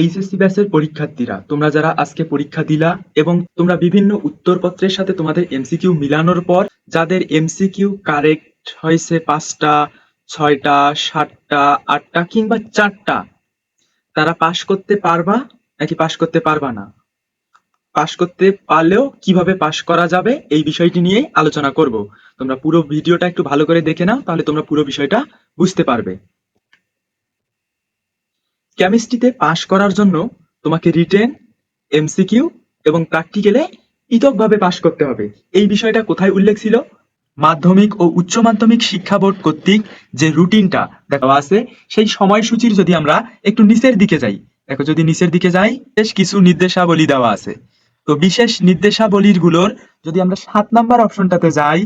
HSC ব্যাচের পরীক্ষার্থীরা, তোমরা যারা আজকে পরীক্ষা দিলা এবং তোমরা বিভিন্ন উত্তরপত্রের সাথে তোমাদের এমসিকিউ মিলানোর পর, যাদের এমসিকিউ কারেক্ট হয়েছে পাঁচটা, ছয়টা, সাতটা, আটটা কিংবা চারটা, তারা পাশ করতে পারবা নাকি পাশ করতে পারবা না? পাশ করতে পারলেও কীভাবে পাশ করা যাবে এই বিষয়টি নিয়ে আলোচনা করব। তোমরা পুরো ভিডিওটা একটু ভালো করে দেখে নাও, তাহলে তোমরা পুরো বিষয়টা বুঝতে পারবে। কেমিস্ট্রিতে পাশ করার জন্য তোমাকে রিটেন এমসিকিউ এবং প্র্যাকটিক্যালে পৃথকভাবে পাশ করতে হবে। এই বিষয়টা কোথায় উল্লেখ ছিল? মাধ্যমিক ও উচ্চ মাধ্যমিক শিক্ষা বোর্ড কর্তৃক যে রুটিনটা দেওয়া আছে, সেই সময়সূচির যদি আমরা একটু নিচের দিকে যাই, দেখো যদি নিচের দিকে যাই, বেশ কিছু নির্দেশাবলী দেওয়া আছে। তো বিশেষ নির্দেশাবলীরগুলোর যদি আমরা সাত নাম্বার অপশনটাতে যাই,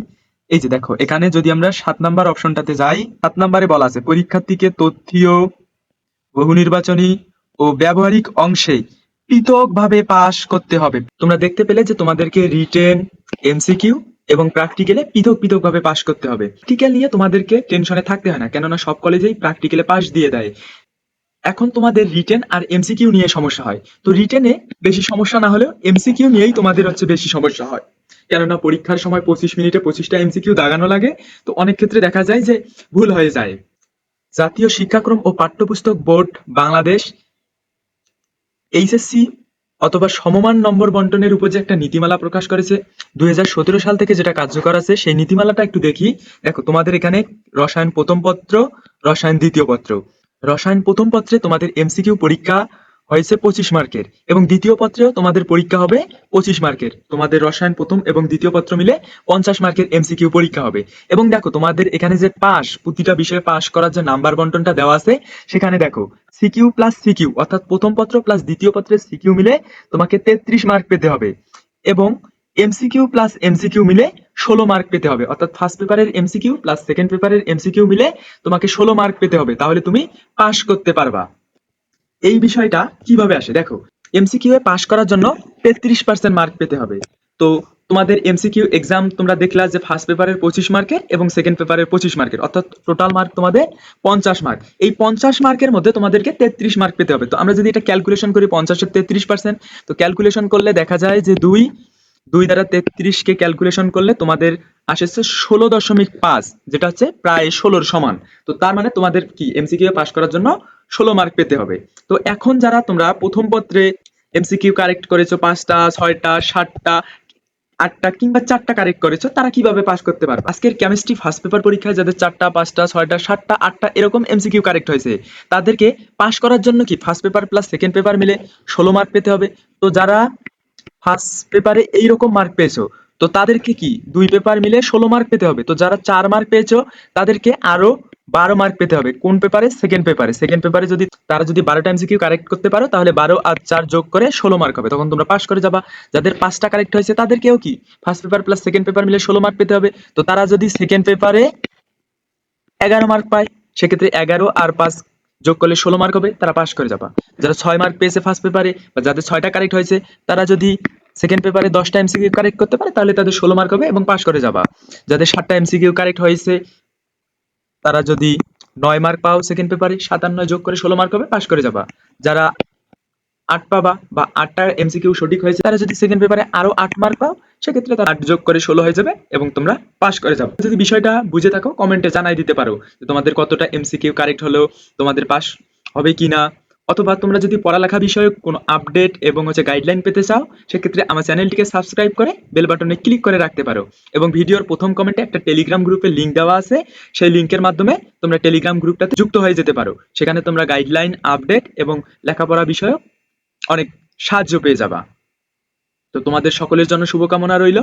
এই যে দেখো, এখানে যদি আমরা সাত নাম্বার অপশনটাতে যাই, সাত নাম্বারে বলা আছে, পরীক্ষার্থীকে তথ্যীয় বহু নির্বাচনী ও ব্যবহারিক অংশে পৃথকভাবে পাশ করতে হবে। তোমরা দেখতে পেলে যে তোমাদেরকে রিটেন, এমসিকিউ এবং প্র্যাকটিক্যালে পৃথক পৃথক ভাবে পাশ করতে হবে। প্র্যাকটিক্যাল নিয়ে তোমাদেরকে টেনশনে থাকতে হয় না, কেননা সব কলেজেই প্র্যাকটিক্যালে পাশ দিয়ে দেয়। এখন তোমাদের রিটেন আর এমসিকিউ নিয়ে সমস্যা হয়। তো রিটেনে বেশি সমস্যা না হলেও এমসিকিউ নিয়েই তোমাদের হচ্ছে বেশি সমস্যা হয়। কেননা পরীক্ষার সময় পঁচিশ মিনিটে পঁচিশটা এমসিকিউ দাগানো লাগে। তো অনেক ক্ষেত্রে দেখা যায় যে ভুল হয়ে যায়। জাতীয় শিক্ষাক্রম ও পাঠ্যপুস্তক বোর্ড বাংলাদেশ, এইচএসসি অথবা সমমান নম্বর বন্টনের উপর যে একটা নীতিমালা প্রকাশ করেছে, দুই হাজার সতেরো সাল থেকে যেটা কার্যকর আছে, সেই নীতিমালাটা একটু দেখি। দেখো, তোমাদের এখানে রসায়ন প্রথম পত্র, রসায়ন দ্বিতীয় পত্র। রসায়ন প্রথম পত্রে তোমাদের এমসিকিউ পরীক্ষা হয়েছে পঁচিশ মার্কের। এবং দ্বিতীয় পত্রেও তোমাদের পরীক্ষা হবে পঁচিশ মার্কের। তোমাদের রসায়ন প্রথম এবং দ্বিতীয় পত্র মিলে পঞ্চাশ মার্কের এমসিকিউ পরীক্ষা হবে। এবং দেখো, তোমাদের এখানে যে পাস, প্রতিটা বিষয়ে পাস করার যে নাম্বার বন্টনটা দেওয়া আছে, সেখানে দেখো সিকিউ প্লাস সিকিউ অর্থাৎ প্রথম পত্র প্লাস দ্বিতীয় পত্রের সিকিউ মিলে তোমাকে তেত্রিশ মার্ক পেতে হবে। এবং এমসিকিউ প্লাস এমসিকিউ মিলে ষোলো মার্ক পেতে হবে। অর্থাৎ ফার্স্ট পেপারের এমসিকিউ প্লাস সেকেন্ড পেপারের এমসিকিউ মিলে তোমাকে ষোলো মার্ক পেতে হবে। তাহলে তুমি পাস করতে পারবা। এই বিষয়টা কীভাবে আসে? দেখো এমসিকিউ এ পাশ করার জন্য তেত্রিশ পার্সেন্ট মার্ক পেতে হবে। তো তোমাদের এমসিকিউ এক্সাম তোমরা দেখলা যে ফার্স্ট পেপারের পঁচিশ মার্কের এবং সেকেন্ড পেপারের পঁচিশ মার্কের অর্থাৎ টোটাল মার্ক তোমাদের পঞ্চাশ মার্ক এই পঞ্চাশ মার্কের মধ্যে তোমাদেরকে তেত্রিশ মার্ক পেতে হবে। তো আমরা যদি এটা ক্যালকুলেশন করি পঞ্চাশের তেত্রিশ পার্সেন্ট তো ক্যালকুলেশন করলে দেখা যায় যে দুই দুই দ্বারা তেত্রিশকে ক্যালকুলেশন করলে তোমাদের আসেছে ষোলো দশমিক পাঁচ, যেটা হচ্ছে প্রায় ষোলোর সমান। তো তার মানে তোমাদের কি এমসিকিউ পাস করার জন্য ষোলো মার্ক পেতে হবে। তো এখন যারা তোমরা প্রথম পত্রে এমসিকিউ কারেক্ট করেছ, পাঁচটা, ছয়টা, সাতটা, আটটা কিংবা চারটা কারেক্ট করেছ, তারা কীভাবে পাস করতে পারবে? আজকের কেমিস্ট্রি ফার্স্ট পেপার পরীক্ষায় যাদের চারটা, পাঁচটা, ছয়টা, সাতটা, আটটা এরকম এমসিকিউ কারেক্ট হয়েছে, তাদেরকে পাস করার জন্য কি first paper plus second paper মিলে ষোলো মার্ক পেতে হবে? তো যারা ফার্স্ট পেপারে এইরকম মার্ক পেয়েছ, তো তাদেরকে কি দুই পেপার মিলে ষোলো মার্ক পেতে হবে? তো যারা চার মার্ক পেয়েছ, তাদেরকে আরও বারো মার্ক পেতে হবে। কোন পেপারে সেকেন্ড পেপারে সেকেন্ড পেপারে যদি, তারা যদি বারো বারোটা এমসিকিউ কারেক্ট করতে পারো, তাহলে বারো আর চার যোগ করে ষোলো মার্ক হবে। তখন তোমরা পাস করে যাবা। যাদের পাঁচটা কারেক্ট হয়েছে, তাদেরকেও কি? First paper plus second paper মিলে ষোলো মার্ক পেতে হবে। তো তারা যদি সেকেন্ড পেপারে এগারো মার্ক পায়, সেক্ষেত্রে এগারো আর পাঁচ যোগ করলে ষোলো মার্ক হবে। তারা পাস করে যাবা। যারা ছয় মার্ক পেয়েছে ফার্স্ট পেপারে বা যাদের ছয়টা কারেক্ট হয়েছে, তারা যদি সেকেন্ড পেপারে দশটা এমসিকিউ কারেক্ট করতে পারে, তাহলে তাদের ষোলো মার্ক হবে এবং পাস করে যাবা। যাদের সাতটা এমসিকিউ কারেক্ট হয়েছে তারা যদি নয় মার্ক পাও সেকেন্ড পেপারে সাতান্ন যোগ করে ষোলো মার্ক হবে পাশ করে যাবা। যারা আট পাবা বা আটটা এমসিকিউ সঠিক হয়েছে, তারা যদি সেকেন্ড পেপারে আরও আট মার্ক পাও, সেক্ষেত্রে তারা আট যোগ করে ষোলো হয়ে যাবে এবং তোমরা পাস করে যাবে। যদি বিষয়টা বুঝে থাকো কমেন্টে জানাই দিতে পারো তোমাদের কতটা এমসিকিউ কারেক্ট হলো, তোমাদের পাস হবে কিনা। অথবা তোমরা যদি পড়ালেখা বিষয়ে কোনো আপডেট এবং হচ্ছে গাইডলাইন পেতে চাও, সেক্ষেত্রে আমার চ্যানেলটিকে সাবস্ক্রাইব করে বেল বাটনে ক্লিক করে রাখতে পারো। এবং ভিডিওর প্রথম কমেন্টে একটা টেলিগ্রাম গ্রুপের লিঙ্ক দেওয়া আছে। সেই লিঙ্কের মাধ্যমে তোমরা টেলিগ্রাম গ্রুপটাতে যুক্ত হয়ে যেতে পারো। সেখানে তোমরা গাইডলাইন আপডেট এবং লেখাপড়া বিষয়ক অনেক সাহায্য পেয়ে যাবা। তো তোমাদের সকলের জন্য শুভকামনা রইল।